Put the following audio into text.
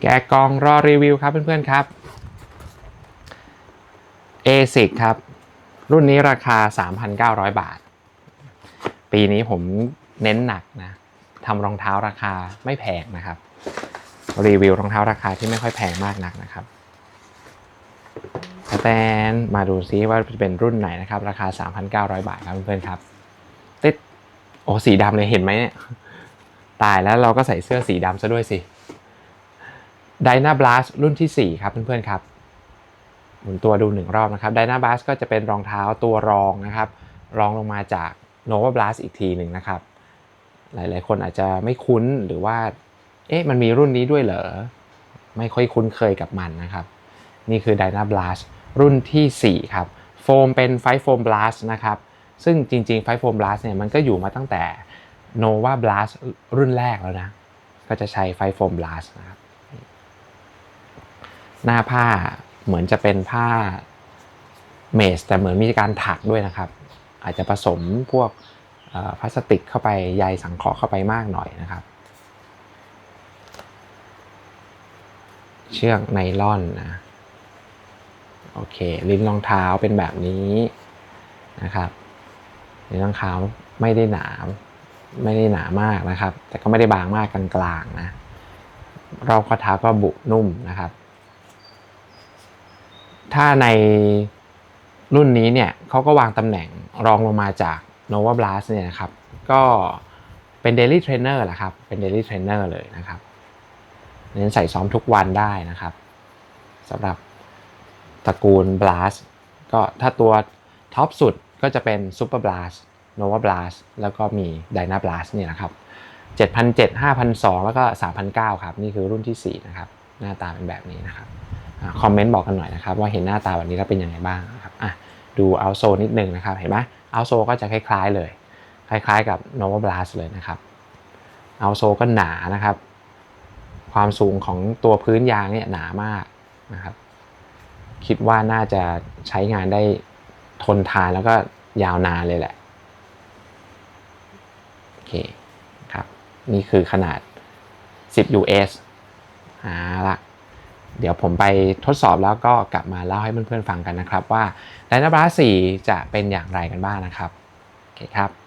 แกะกองรอรีวิวครับเพื่อนๆครับ ASIC ครับ รุ่นนี้ราคา 3,900 บาท ปีนี้ผมเน้นหนักนะทำรองเท้าราคาไม่แพงนะครับ รีวิวรองเท้าราคาที่ไม่ค่อยแพงมากนักนะครับสแตนมาดูซิว่าจะเป็นรุ่นไหนนะครับ ราคา 3,900 บาทครับเพื่อนๆครับติดโอ้สีดำเลยเห็นไหมเนี่ย ตายแล้วเราก็ใส่เสื้อสีดำซะด้วยสิ Dyna Blast รุ่นที่ 4 ครับเพื่อนๆครับ หมุนตัวดูหนึ่งรอบนะครับ Dyna Blast ก็จะเป็นรองเท้าตัวรองนะครับ รองลงมาจาก Nova Blast อีกทีหนึ่งนะครับ หลายๆ คนอาจจะไม่คุ้นหรือว่า เอ๊ะ มันมีรุ่นนี้ด้วยเหรอ ไม่ค่อยคุ้นเคยกับมันนะครับ นี่คือ Dyna Blast รุ่นที่ 4 ครับ โฟมเป็นไฟโฟม Blast นะครับ ซึ่งจริงๆ ไฟโฟม Blast เนี่ยมันก็อยู่มาตั้งแต่ Nova Blast รุ่นแรกแล้วนะ ก็จะใช้ไฟโฟม Blast นะครับ หน้าผ้าเหมือนจะเป็นผ้าเมสแต่เหมือนมีการถักด้วยนะครับ อาจจะผสมพวกพลาสติกเข้าไปใยสังเคราะห์เข้าไปมากหน่อยนะครับ เชือกไนล่อนนะโอเคลิ้นรองเท้าเป็นแบบนี้นะครับลิ้นรองเท้าไม่ได้หนาไม่ได้หนามากนะครับ แต่ก็ไม่ได้บางมากกลางๆนะรอบข้อเท้าก็บุนุ่มนะครับ ถ้าในรุ่นนี้เนี่ยเขาก็วางตำแหน่งรองลงมาจาก Nova Blast เนี่ยนะครับ ก็เป็น Daily Trainer แหละครับ เป็น Daily Trainer เลยนะครับเน้นใส่ซ้อมทุกวันได้นะครับสำหรับตระกูล Blast ก็ถ้าตัวท็อปสุดก็จะเป็น Super Blast Nova Blast แล้วก็มี Dyna Blast เนี่ยนะครับ7,700 5,200 แล้วก็ 3,900 ครับ นี่คือรุ่นที่ 4 นะครับ หน้าตาเป็นแบบนี้นะครับ คอมเมนต์บอกกันหน่อยนะครับว่าเห็นหน้าตาแบบนี้แล้วเป็นยังไงบ้างนะครับอะดูเอาโซนิดนึงนะครับเห็นไหมเอาโซก็จะคล้ายๆเลย คล้ายๆ กับ Nova Blast เลยนะครับเอาโซก็หนานะครับ ความสูงของตัวพื้นยางเนี่ยหนามากนะครับ คิดว่าน่าจะใช้งานได้ทนทานแล้วก็ยาวนานเลยแหละโอเคครับนี่คือขนาด 10 US เอาละ เดี๋ยวผมไปทดสอบแล้วก็กลับมาเล่าให้เพื่อนๆฟังกันนะครับว่า d y n a b r a 4จะเป็นอย่างไรกันบ้างนะครับโอเคครับ